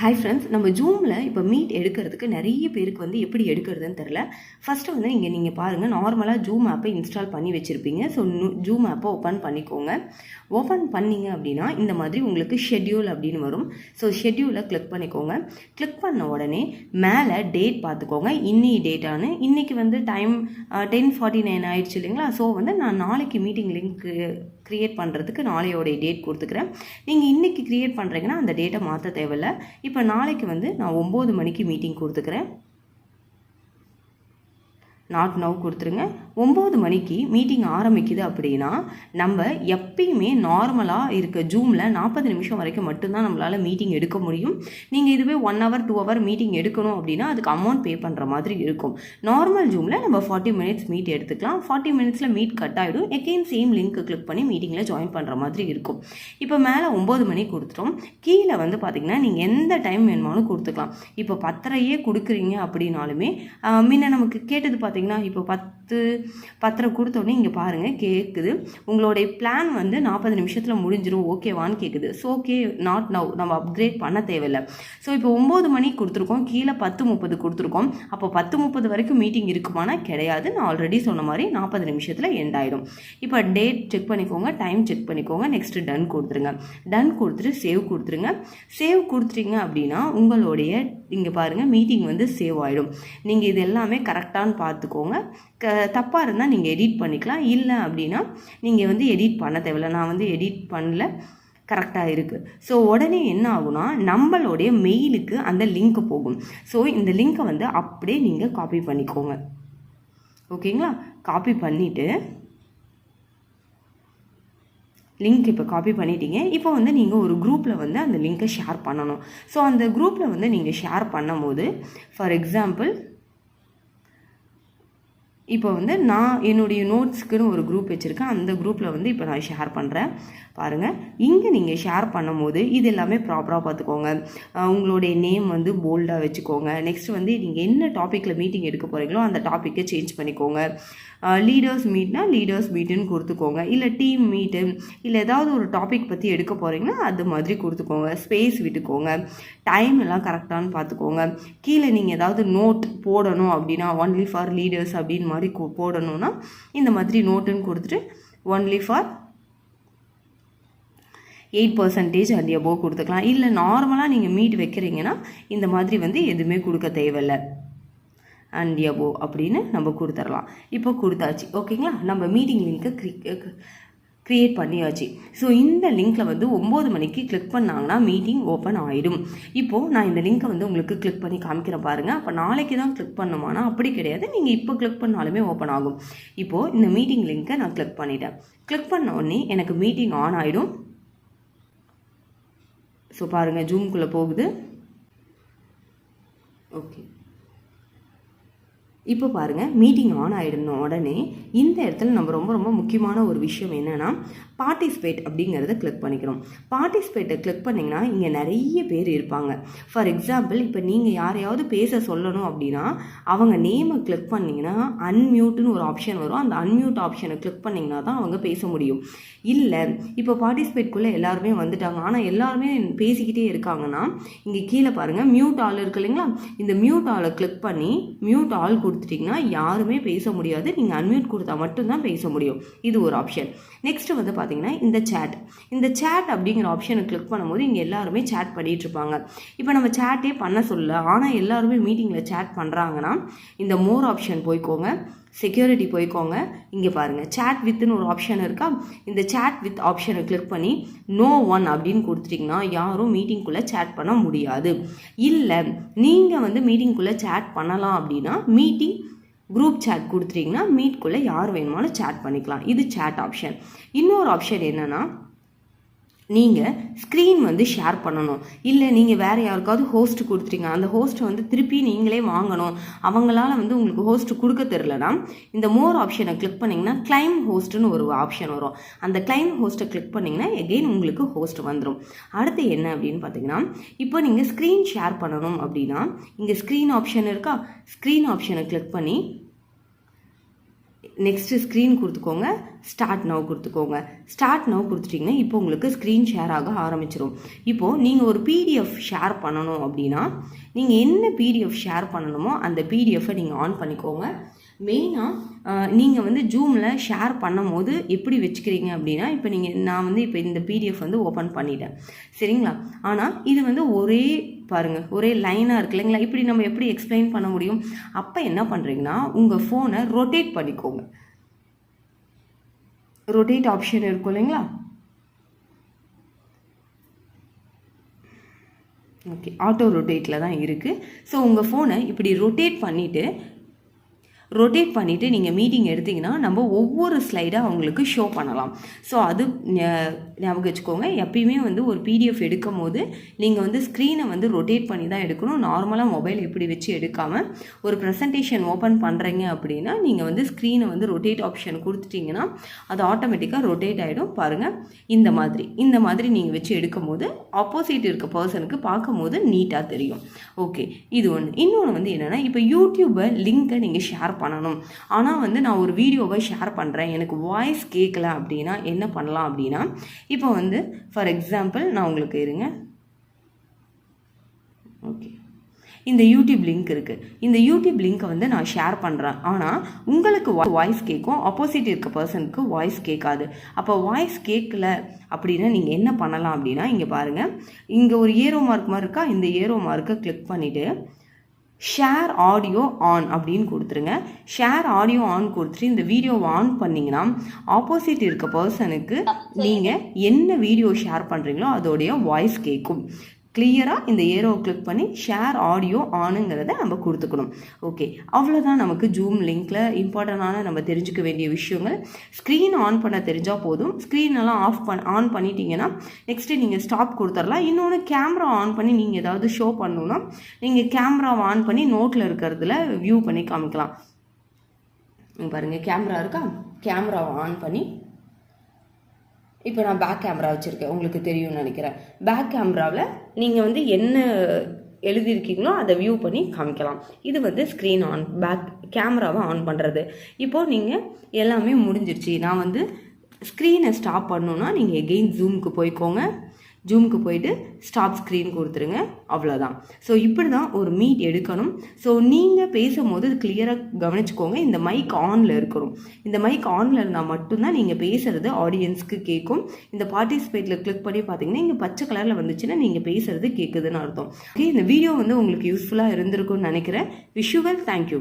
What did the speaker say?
Hi friends நம்ம ஜூமில் இப்போ meet எடுக்கிறதுக்கு நிறைய பேருக்கு வந்து எப்படி எடுக்கிறதுன்னு தெரில ஃபஸ்ட்டு வந்து இங்கே நீங்கள் பாருங்கள் நார்மலாக ஜூம் ஆப்பை இன்ஸ்டால் பண்ணி வச்சுருப்பீங்க. ஸோ ஜூம் ஆப்பை ஓப்பன் பண்ணிக்கோங்க. ஓப்பன் பண்ணீங்க அப்படின்னா இந்த மாதிரி உங்களுக்கு ஷெட்யூல் அப்படின்னு வரும். ஸோ ஷெட்யூலை கிளிக் பண்ணிக்கோங்க. கிளிக் பண்ண உடனே மேலே டேட் பார்த்துக்கோங்க. இன்னி டேட்டான்னு இன்றைக்கி வந்து டைம் டென் ஃபார்ட்டி நைன் ஆயிடுச்சு இல்லைங்களா? ஸோ வந்து நான் நாளைக்கு மீட்டிங் லிங்க்கு க்ரியேட் பண்ணுறதுக்கு நாளையோடைய டேட் கொடுத்துக்கிறேன். நீங்கள் இன்றைக்கி க்ரியேட் பண்ணுறீங்கன்னா அந்த டேட்டை மாற்ற தேவையில்ல. இப்போ நாளைக்கு வந்து நான் ஒம்பது மணிக்கு மீட்டிங் கொடுத்துக்கிறேன். நாட் நவ் கொடுத்துருங்க. ஒம்பது மணிக்கு மீட்டிங் ஆரம்பிக்குது அப்படின்னா நம்ம எப்பயுமே நார்மலாக இருக்க ஜூமில் நாற்பது நிமிஷம் வரைக்கும் மட்டும்தான் நம்மளால் மீட்டிங் எடுக்க முடியும். நீங்கள் இதுவே one hour two hour meeting எடுக்கணும் அப்படின்னா அதுக்கு அமௌண்ட் பே பண்ணுற மாதிரி இருக்கும். நார்மல் ஜூமில் நம்ம ஃபார்ட்டி மினிட்ஸ் மீட் எடுத்துக்கலாம். ஃபார்ட்டி மினிட்ஸில் மீட் கட் ஆகிடும் எகெயின் சேம் லிங்க் கிளிக் பண்ணி மீட்டிங்கில் ஜாயின் பண்ணுற மாதிரி இருக்கும். இப்போ மேலே ஒம்பது மணி கொடுத்துட்டோம். கீழே வந்து பார்த்திங்கன்னா நீங்கள் எந்த டைம் வேணுமாலும் கொடுத்துக்கலாம். இப்போ பத்தரையே கொடுக்குறீங்க அப்படின்னாலுமே முன்ன நமக்கு கேட்டது பார்த்தீங்கன்னா இப்போ பத்து பத்தரை கொடுத்தோடனே இங்கே பாருங்கள் கேட்குது உங்களுடைய பிளான் வந்து நாற்பது நிமிஷத்தில் முடிஞ்சிடும் ஓகேவான்னு கேட்குது ஸோ ஓகே நாட் நவ் நம்ம அப்கிரேட் பண்ண தேவையில்லை. ஸோ இப்போ ஒம்பது மணிக்கு கொடுத்துருக்கோம். கீழே பத்து முப்பது கொடுத்துருக்கோம். அப்போ பத்து முப்பது வரைக்கும் மீட்டிங் இருக்குமானா கிடையாது. நான் ஆல்ரெடி சொன்ன மாதிரி நாற்பது நிமிஷத்தில் எண்ட் ஆகிடும் இப்போ டேட் செக் பண்ணிக்கோங்க. டைம் செக் பண்ணிக்கோங்க. நெக்ஸ்ட்டு டன் கொடுத்துருங்க. டன் கொடுத்துட்டு சேவ் கொடுத்துருங்க. சேவ் கொடுத்துட்டீங்க அப்படின்னா உங்களுடைய இங்கே பாருங்கள் மீட்டிங் வந்து சேவ் ஆகிடும் நீங்கள் இது எல்லாமே கரெக்டானு பார்த்துக்கோங்க. க தப்பாக இருந்தால் நீங்கள் எடிட் பண்ணிக்கலாம். இல்லை அப்படின்னா நீங்கள் வந்து எடிட் பண்ண தேவையில்ல. நான் வந்து எடிட் பண்ணல. கரெக்டாக இருக்குது ஸோ உடனே என்ன ஆகுனா நம்மளுடைய மெயிலுக்கு அந்த லிங்க் போகும். ஸோ இந்த லிங்க்கை வந்து அப்படியே நீங்கள் காப்பி பண்ணிக்கோங்க. ஓகேங்களா? காப்பி பண்ணிவிட்டு லிங்க் இப்போ காப்பி பண்ணிட்டீங்க. இப்போ வந்து நீங்கள் ஒரு குரூப்பில் வந்து அந்த லிங்க்கை ஷேர் பண்ணணும். ஸோ அந்த குரூப்பில் வந்து நீங்கள் ஷேர் பண்ணும்போது ஃபார் எக்ஸாம்பிள் இப்போ வந்து நான் என்னுடைய நோட்ஸ்க்குன்னு ஒரு குரூப் வச்சுருக்கேன். அந்த குரூப்பில் வந்து இப்போ நான் ஷேர் பண்ணுறேன் பாருங்கள் இங்கே நீங்கள் ஷேர் பண்ணும்போது இது எல்லாமே ப்ராப்பராக பார்த்துக்கோங்க. உங்களுடைய நேம் வந்து போல்டாக வச்சுக்கோங்க. நெக்ஸ்ட் வந்து நீங்கள் என்ன டாப்பிக்கில் மீட்டிங் எடுக்க போகிறீங்களோ அந்த டாப்பிக்கை சேஞ்ச் பண்ணிக்கோங்க. லீடர்ஸ் மீட்னா லீடர்ஸ் மீட்டுன்னு கொடுத்துக்கோங்க. இல்லை டீம் மீட்டு இல்லை ஏதாவது ஒரு டாபிக் பற்றி எடுக்க போகிறீங்கன்னா அது மாதிரி கொடுத்துக்கோங்க. ஸ்பேஸ் விட்டுக்கோங்க. டைம் எல்லாம் கரெக்டானு பார்த்துக்கோங்க. கீழே நீங்கள் ஏதாவது நோட் போடணும் அப்படின்னா ஒன்லி ஃபார் லீடர்ஸ் அப்படின்னு மாதிரி போடணும்னா இந்த மாதிரி நோட்டுன்னு கொடுத்துட்டு only for eight percentage and above கொடுத்துக்கலாம். இல்லை நார்மலாக நீங்கள் மீட் வைக்கிறீங்கன்னா இந்த மாதிரி வந்து எதுவுமே கொடுக்க தேவையில்லை. அண்ட் எபோ அப்படின்னு நம்ம கொடுத்துடலாம் இப்போ கொடுத்தாச்சு. ஓகேங்களா நம்ம மீட்டிங் லிங்க்கை க்ரி க்ரியேட் பண்ணியாச்சு. ஸோ இந்த லிங்க்கில் வந்து ஒம்பது மணிக்கு கிளிக் பண்ணாங்கன்னா மீட்டிங் ஓப்பன் ஆகிடும் இப்போது நான் இந்த லிங்க்கை வந்து உங்களுக்கு கிளிக் பண்ணி காமிக்கிறேன் பாருங்கள் அப்போ நாளைக்கு தான் கிளிக் பண்ணுமானா அப்படி கிடையாது. நீங்கள் இப்போ கிளிக் பண்ணாலுமே ஓப்பன் ஆகும். இப்போது இந்த மீட்டிங் லிங்க்கை நான் கிளிக் பண்ணிட்டேன். கிளிக் பண்ண உடனே எனக்கு மீட்டிங் ஆன் ஆகிடும் ஸோ பாருங்கள் ஜூம்குள்ளே போகுது. ஓகே இப்போ பாருங்கள் மீட்டிங் ஆன் ஆகிடணும் உடனே இந்த இடத்துல நம்ம ரொம்ப ரொம்ப முக்கியமான ஒரு விஷயம் என்னென்னா பார்ட்டிசிபேட் அப்படிங்கிறத கிளிக் பண்ணிக்கிறோம். பார்ட்டிசிபேட்டை கிளிக் பண்ணிங்கன்னா இங்கே நிறைய பேர் இருப்பாங்க. ஃபார் எக்ஸாம்பிள் இப்போ நீங்கள் யாரையாவது பேச சொல்லணும் அப்படின்னா அவங்க நேமை கிளிக் பண்ணிங்கன்னா அன்மியூட்னு ஒரு ஆப்ஷன் வரும். அந்த அன்மியூட் ஆப்ஷனை கிளிக் பண்ணிங்கன்னா தான் அவங்க பேச முடியும். இல்லை இப்போ பார்ட்டிசிபேட்குள்ளே எல்லாருமே வந்துட்டாங்க. ஆனால் எல்லாருமே பேசிக்கிட்டே இருக்காங்கன்னா இங்கே கீழே பாருங்கள் மியூட் ஆல் இருக்கு இல்லைங்களா? இந்த மியூட் ஆலை கிளிக் பண்ணி மியூட் ஆல் கொடுத்துட்டிங்கன்னா யாருமே பேச முடியாது. நீங்கள் அன்மியூட் கொடுத்தா மட்டும்தான் பேச முடியும். இது ஒரு ஆப்ஷன் நெக்ஸ்ட்டு வந்து பார்த்தீங்கன்னா இந்த சேட் இந்த சேட் அப்படிங்கிற ஆப்ஷனை கிளிக் பண்ணும்போது இங்கே எல்லாருமே சேட் பண்ணிகிட்டு இருப்பாங்க. இப்போ நம்ம சேட்டே பண்ண சொல்ல ஆனால் எல்லாருமே மீட்டிங்கில் சேட் பண்ணுறாங்கன்னா இந்த மோர் ஆப்ஷன் போய்க்கோங்க. செக்யூரிட்டி போய்க்கோங்க. இங்கே பாருங்கள் சேட் வித்துன்னு ஒரு ஆப்ஷன் இருக்கா? இந்த சேட் வித் ஆப்ஷனை கிளிக் பண்ணி நோ ஒன் அப்படின்னு கொடுத்துட்டிங்கன்னா யாரும் மீட்டிங்குள்ளே சேட் பண்ண முடியாது. இல்லை நீங்கள் வந்து மீட்டிங்குள்ளே சேட் பண்ணலாம் அப்படின்னா மீட்டிங் குரூப் சேட் கொடுத்துட்டிங்கன்னா மீட்குள்ளே யார் வேணுமாலும் சேட் பண்ணிக்கலாம். இது சேட் ஆப்ஷன் இன்னொரு ஆப்ஷன் என்னென்னா நீங்கள் ஸ்க்ரீன் வந்து ஷேர் பண்ணணும். இல்லை நீங்கள் வேறு யாருக்காவது ஹோஸ்ட் கொடுத்துட்டீங்க. அந்த ஹோஸ்ட்டை வந்து திருப்பி நீங்களே வாங்கணும். அவங்களால வந்து உங்களுக்கு ஹோஸ்ட் கொடுக்க தெரிலனா இந்த மோர் ஆப்ஷனை கிளிக் பண்ணிங்கன்னா கிளைம் ஹோஸ்ட்னு ஒரு ஆப்ஷன் வரும். அந்த கிளைம் ஹோஸ்ட்டை கிளிக் பண்ணிங்கன்னா எகெயின் உங்களுக்கு ஹோஸ்ட் வந்துடும் அடுத்து என்ன அப்படின்னு பார்த்தீங்கன்னா இப்போ நீங்கள் ஸ்க்ரீன் ஷேர் பண்ணணும் அப்படின்னா இங்கே ஸ்க்ரீன் ஆப்ஷன் இருக்கா? ஸ்க்ரீன் ஆப்ஷனை கிளிக் பண்ணி நெக்ஸ்ட்டு ஸ்க்ரீன் கொடுத்துக்கோங்க. ஸ்டார்ட் நவ் கொடுத்துக்கோங்க. ஸ்டார்ட் நவ் கொடுத்துட்டிங்கன்னா இப்போ உங்களுக்கு ஸ்க்ரீன் ஷேர் ஆக ஆரம்பிச்சிடும் இப்போது நீங்கள் ஒரு பிடிஎஃப் ஷேர் பண்ணணும் அப்படின்னா நீங்கள் என்ன பிடிஎஃப் ஷேர் பண்ணணுமோ அந்த பிடிஎஃப்பை நீங்கள் ஆன் பண்ணிக்கோங்க. மெயினாக நீங்கள் வந்து ஜூமில் ஷேர் பண்ணும் போது எப்படி வச்சுக்கிறீங்க அப்படின்னா இப்போ நீங்கள் நான் வந்து இப்போ இந்த பிடிஎஃப் வந்து ஓப்பன் பண்ணிட்டேன். சரிங்களா? ஆனால் இது வந்து ஒரே பாருங்கள் ஒரே லைனாக இருக்கு இல்லைங்களா? இப்படி நம்ம எப்படி எக்ஸ்பிளைன் பண்ண முடியும்? அப்போ என்ன பண்ணுறீங்கன்னா உங்கள் ஃபோனை ரொட்டேட் பண்ணிக்கோங்க. ரொட்டேட் ஆப்ஷன் இருக்கும் இல்லைங்களா? ஓகே ஆட்டோ ரொட்டேட்டில் தான் இருக்குது ஸோ உங்கள் ஃபோனை இப்படி ரொட்டேட் பண்ணிவிட்டு ரொட்டேட் பண்ணிவிட்டு நீங்கள் மீட்டிங் எடுத்திங்கன்னா நம்ம ஒவ்வொரு ஸ்லைடாக அவங்களுக்கு ஷோ பண்ணலாம். ஸோ அது ஞாபகம் வச்சுக்கோங்க. எப்பயுமே வந்து ஒரு பிடிஎஃப் எடுக்கும் போது நீங்கள் வந்து ஸ்க்ரீனை வந்து ரொட்டேட் பண்ணி தான் எடுக்கணும். நார்மலாக மொபைல் இப்படி வச்சு எடுக்காமல் ஒரு ப்ரெசன்டேஷன் ஓப்பன் பண்ணுறீங்க அப்படின்னா நீங்கள் வந்து ஸ்க்ரீனை வந்து ரொட்டேட் ஆப்ஷன் கொடுத்துட்டிங்கன்னா அது ஆட்டோமேட்டிக்காக ரொட்டேட் ஆகிடும் பாருங்கள் இந்த மாதிரி. இந்த மாதிரி நீங்கள் வச்சு எடுக்கும் போது ஆப்போசிட் இருக்க பர்சனுக்கு பார்க்கும்போது நீட்டாக தெரியும். ஓகே இது ஒன்று இன்னொன்று வந்து என்னென்னா இப்போ யூடியூப்பை லிங்க்கை நீங்கள் ஷேர் பண்ணணும். ஆனால் வந்து நான் ஒரு வீடியோவை ஷேர் பண்ணுறேன் எனக்கு வாய்ஸ் கேட்கல அப்படின்னா என்ன பண்ணலாம் அப்படின்னா இப்போ வந்து ஃபார் எக்ஸாம்பிள் நான் உங்களுக்கு இருங்க. ஓகே இந்த யூடியூப் லிங்க் இருக்குது இந்த யூடியூப் லிங்க்கை வந்து நான் ஷேர் பண்ணுறேன் ஆனால் உங்களுக்கு வாய்ஸ் கேட்கும் ஆப்போசிட் இருக்க பர்சனுக்கு வாய்ஸ் கேட்காது. அப்போ வாய்ஸ் கேட்கல அப்படின்னா நீங்கள் என்ன பண்ணலாம் அப்படின்னா இங்கே பாருங்கள் இங்கே ஒரு ஏரோ மார்க் மாதிரி இருக்கா? இந்த ஏரோ மார்க்கை கிளிக் பண்ணிவிட்டு ஷேர் ஆடியோ ஆன் அப்படின்னு கொடுத்துருங்க. ஷேர் ஆடியோ ஆன் கொடுத்துட்டு இந்த வீடியோவை ஆன் பண்ணிங்கன்னா ஆப்போசிட் இருக்க பர்சனுக்கு நீங்கள் என்ன வீடியோ ஷேர் பண்ணுறீங்களோ அதோடைய வாய்ஸ் கேட்கும் கிளியராக இந்த ஏரோ கிளிக் பண்ணி ஷேர் ஆடியோ ஆனுங்கிறத நம்ம கொடுத்துக்கணும். ஓகே அவ்வளோதான் நமக்கு ஜூம் லிங்க்கில் இம்பார்ட்டண்டான நம்ம தெரிஞ்சுக்க வேண்டிய விஷயங்கள். ஸ்க்ரீன் ஆன் பண்ண தெரிஞ்சால் போதும். ஸ்க்ரீனெல்லாம் ஆஃப் பண்ண ஆன் பண்ணிட்டீங்கன்னா நெக்ஸ்ட்டு நீங்கள் ஸ்டாப் கொடுத்துடலாம். இன்னொன்று கேமரா ஆன் பண்ணி நீங்கள் ஏதாவது ஷோ பண்ணணுன்னா நீங்கள் கேமராவை ஆன் பண்ணி நோட்டில் இருக்கிறதுல வியூ பண்ணி காமிக்கலாம். பாருங்கள் கேமரா இருக்கா? கேமராவை ஆன் பண்ணி இப்போ நான் பேக் கேமரா வச்சுருக்கேன் உங்களுக்கு தெரியும்னு நினைக்கிறேன். பேக் கேமராவில் நீங்கள் வந்து என்ன எழுதியிருக்கீங்களோ அதை வியூ பண்ணி காமிக்கலாம். இது வந்து ஸ்க்ரீன் ஆன் பேக் கேமராவை ஆன் பண்ணுறது இப்போது நீங்கள் எல்லாமே முடிஞ்சிருச்சு. நான் வந்து ஸ்க்ரீனை ஸ்டாப் பண்ணணுன்னா நீங்கள் எகெயின் ஜூமுக்கு போய்க்கோங்க. ஜூமுக்கு போயிட்டு ஸ்டாப் ஸ்க்ரீன் கொடுத்துருங்க. அவ்வளோதான் ஸோ இப்படி தான் ஒரு மீட் எடுக்கணும். ஸோ நீங்கள் பேசும்போது கிளியராக கவனிச்சுக்கோங்க. இந்த மைக் ஆனில் இருக்கணும். இந்த மைக் ஆனில் இருந்தால் மட்டும்தான் நீங்கள் பேசுகிறது ஆடியன்ஸ்க்கு கேட்கும். இந்த பார்ட்டிசிபேட்டில் கிளிக் பண்ணி பார்த்தீங்கன்னா இங்கே பச்சை கலரில் வந்துச்சுன்னா நீங்கள் பேசுகிறது கேட்குதுன்னு அர்த்தம். ஓகே இந்த வீடியோ வந்து உங்களுக்கு யூஸ்ஃபுல்லாக இருந்திருக்கும்னு நினைக்கிறேன். Visual thank you